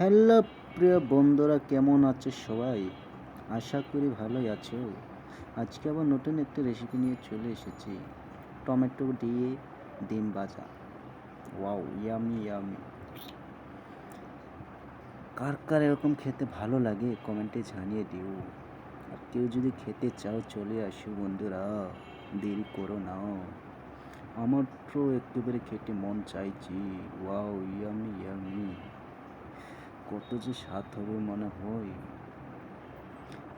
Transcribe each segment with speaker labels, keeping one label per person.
Speaker 1: Hello প্রিয় বন্ধুরা, কেমন আছে সবাই? আশা করি ভালোই আছো। আজকে আবার নতুন একটি রেসিপি নিয়ে চলে এসেছি। টমেটো দিয়ে ডিম ভাজা। ওয়াও ইয়ামি ইয়ামি কার কার এরকম খেতে ভালো লাগে কমেন্টে জানিয়ে দিও। আর কেউ যদি খেতে চাও, চলে আসো বন্ধুরা। দেরি করো না। আমার তো একেবারে খেতে মন চাইছি। ওয়াও ইয়ামি ইয়ামি কত যে স্বাদ হবে মনে হয়।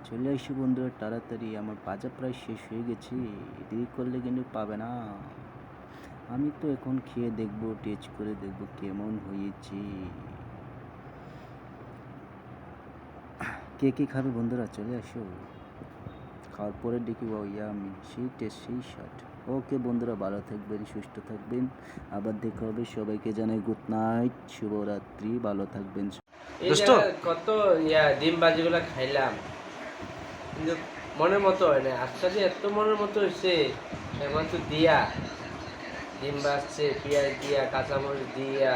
Speaker 1: চলে আসি বন্ধুরা, তাড়াতাড়ি। আমার বাজার প্রায় শেষ হয়ে গেছে, দেরি করলে কিন্তু পাবে না। আমি তো এখন খেয়ে দেখব টেস্ট করে দেখব কেমন হয়েছে। কে কে খাবে বন্ধুরা? চলে আসো। খাওয়ার পরে দেখি ও ইয়া আমি সেই টেস্ট সেই স্বাদ ওকে বন্ধুরা, ভালো থাকবেন, সুস্থ থাকবেন। আবার দেখা হবে। সবাইকে জানাই গুড নাইট শুভরাত্রি, ভালো থাকবেন। দোস্ত।
Speaker 2: কত ইয়া ডিম বাজিগুলো খাইলাম। কিন্তু মনের মতো হয় না আজকে যে এত মনের মতো হয়েছে একমাত্র দিয়া। ডিম বাজছে পেঁয়াজ দিয়া কাঁচামরিচ দিয়া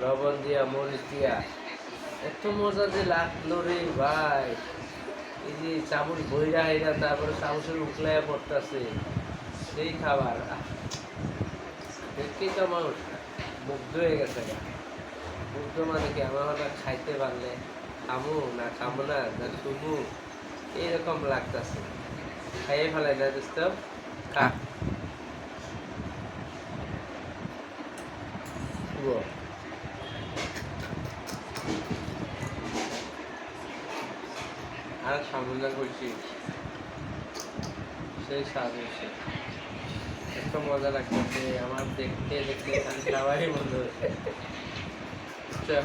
Speaker 2: লবণ দিয়া মরিচ দিয়া। এত মজা যে লাগল রে ভাই। এই যে চামচ বইরা হাইরা তারপরে চামচের উকলাইয়া পড়তেছে সেই খাবার। দেখেই তো আমার মুগ্ধ হয়ে গেছে। গা। মানে কি আমার হঠাৎ খাইতে পারলে খামু না খামু না এইরকম লাগতেছে। খাইয়ে ফেলাই না দোস্ত খা। আর সামনা করছি। সেই স্বাদ হয়েছে এত মজা লাগতেছে আমার দেখতে দেখতে খালি খাবারই বন্ধ 这样。